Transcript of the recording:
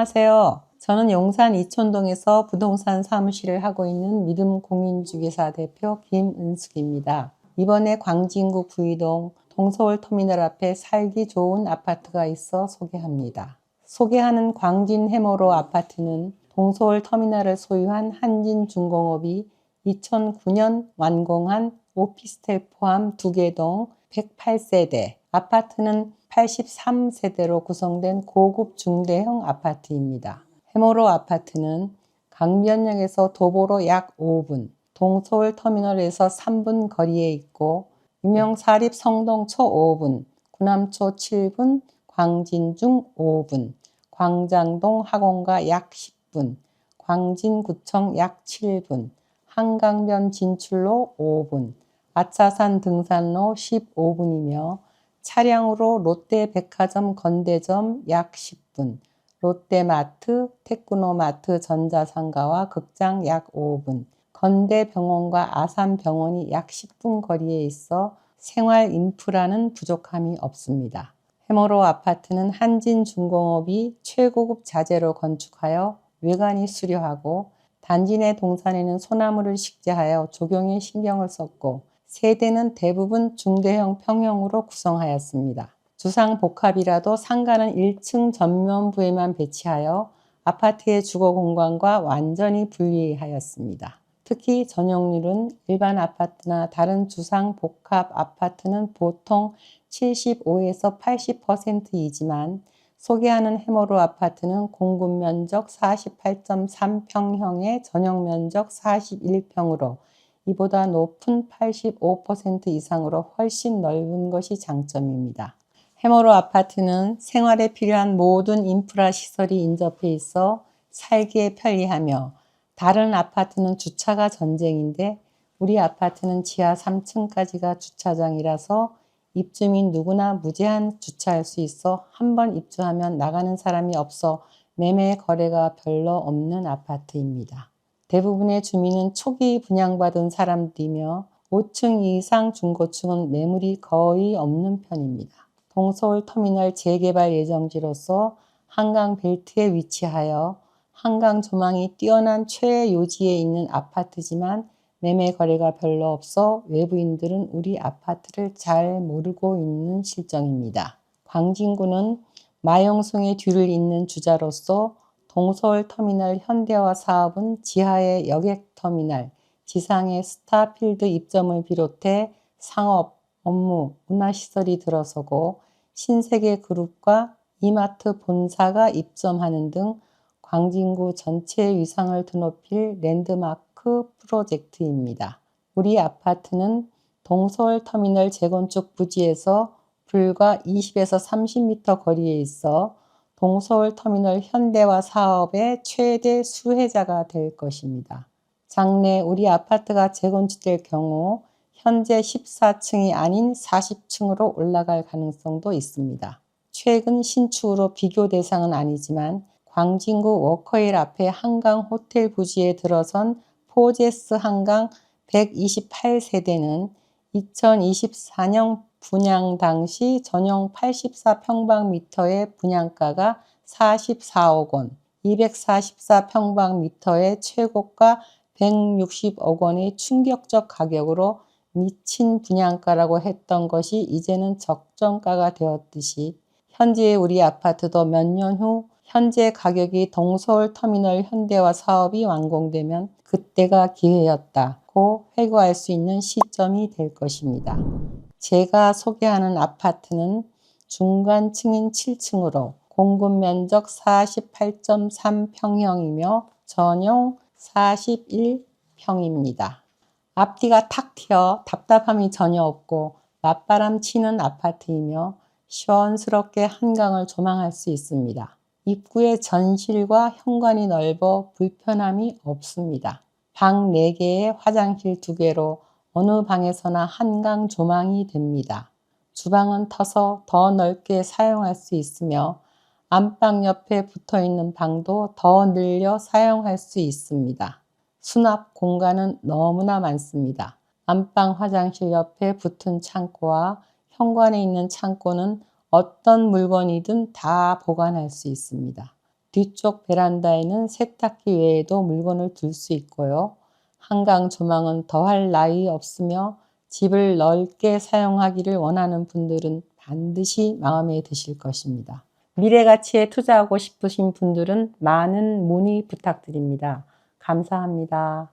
안녕하세요. 저는 용산 이촌동에서 부동산 사무실을 하고 있는 믿음 공인주기사 대표 김은숙입니다. 이번에 광진구 구이동 동서울 터미널 앞에 살기 좋은 아파트가 있어 소개합니다. 소개하는 광진 해모로 아파트는 동서울 터미널을 소유한 한진중공업이 2009년 완공한 오피스텔 포함 2개 동 108세대, 아파트는 83세대로 구성된 고급 중대형 아파트입니다. 해모로 아파트는 강변역에서 도보로 약 5분, 동서울 터미널에서 3분 거리에 있고 유명 사립 성동초 5분, 구남초 7분, 광진중 5분, 광장동 학원가 약 10분, 광진구청 약 7분, 한강변 진출로 5분, 아차산 등산로 15분이며 차량으로 롯데백화점 건대점 약 10분, 롯데마트, 테크노마트 전자상가와 극장 약 5분, 건대병원과 아산병원이 약 10분 거리에 있어 생활 인프라는 부족함이 없습니다. 해머로 아파트는 한진중공업이 최고급 자재로 건축하여 외관이 수려하고 단지 내 동산에는 소나무를 식재하여 조경에 신경을 썼고 세대는 대부분 중대형 평형으로 구성하였습니다. 주상 복합이라도 상가는 1층 전면부에만 배치하여 아파트의 주거 공간과 완전히 분리하였습니다. 특히 전용률은 일반 아파트나 다른 주상 복합 아파트는 보통 75에서 80%이지만 소개하는 해모로 아파트는 공급 면적 48.3평형의 전용 면적 41평으로 이보다 높은 85% 이상으로 훨씬 넓은 것이 장점입니다. 해모로 아파트는 생활에 필요한 모든 인프라 시설이 인접해 있어 살기에 편리하며 다른 아파트는 주차가 전쟁인데 우리 아파트는 지하 3층까지가 주차장이라서 입주민 누구나 무제한 주차할 수 있어 한 번 입주하면 나가는 사람이 없어 매매 거래가 별로 없는 아파트입니다. 대부분의 주민은 초기 분양받은 사람들이며 5층 이상 중고층은 매물이 거의 없는 편입니다. 동서울 터미널 재개발 예정지로서 한강 벨트에 위치하여 한강 조망이 뛰어난 최요지에 있는 아파트지만 매매 거래가 별로 없어 외부인들은 우리 아파트를 잘 모르고 있는 실정입니다. 광진구는 마영송의 뒤를 잇는 주자로서 동서울 터미널 현대화 사업은 지하의 여객터미널, 지상의 스타필드 입점을 비롯해 상업, 업무, 문화시설이 들어서고 신세계 그룹과 이마트 본사가 입점하는 등 광진구 전체 위상을 드높일 랜드마크 프로젝트입니다. 우리 아파트는 동서울 터미널 재건축 부지에서 불과 20에서 30m 거리에 있어 동서울 터미널 현대화 사업의 최대 수혜자가 될 것입니다. 장래 우리 아파트가 재건축될 경우 현재 14층이 아닌 40층으로 올라갈 가능성도 있습니다. 최근 신축으로 비교 대상은 아니지만 광진구 워커힐 앞에 한강 호텔 부지에 들어선 포제스 한강 128세대는 2024년 분양 당시 전용 84평방미터의 분양가가 44억 원, 244평방미터의 최고가 160억 원의 충격적 가격으로 미친 분양가라고 했던 것이 이제는 적정가가 되었듯이 현재 우리 아파트도 몇 년 후 현재 가격이 동서울 터미널 현대화 사업이 완공되면 그때가 기회였다고 회고할 수 있는 시점이 될 것입니다. 제가 소개하는 아파트는 중간층인 7층으로 공급 면적 48.3평형이며 전용 41평입니다. 앞뒤가 탁 튀어 답답함이 전혀 없고 맞바람 치는 아파트이며 시원스럽게 한강을 조망할 수 있습니다. 입구의 전실과 현관이 넓어 불편함이 없습니다. 방 4개에 화장실 2개로 어느 방에서나 한강 조망이 됩니다. 주방은 터서 더 넓게 사용할 수 있으며 안방 옆에 붙어 있는 방도 더 늘려 사용할 수 있습니다. 수납 공간은 너무나 많습니다. 안방 화장실 옆에 붙은 창고와 현관에 있는 창고는 어떤 물건이든 다 보관할 수 있습니다. 뒤쪽 베란다에는 세탁기 외에도 물건을 둘 수 있고요. 한강 조망은 더할 나위 없으며 집을 넓게 사용하기를 원하는 분들은 반드시 마음에 드실 것입니다. 미래 가치에 투자하고 싶으신 분들은 많은 문의 부탁드립니다. 감사합니다.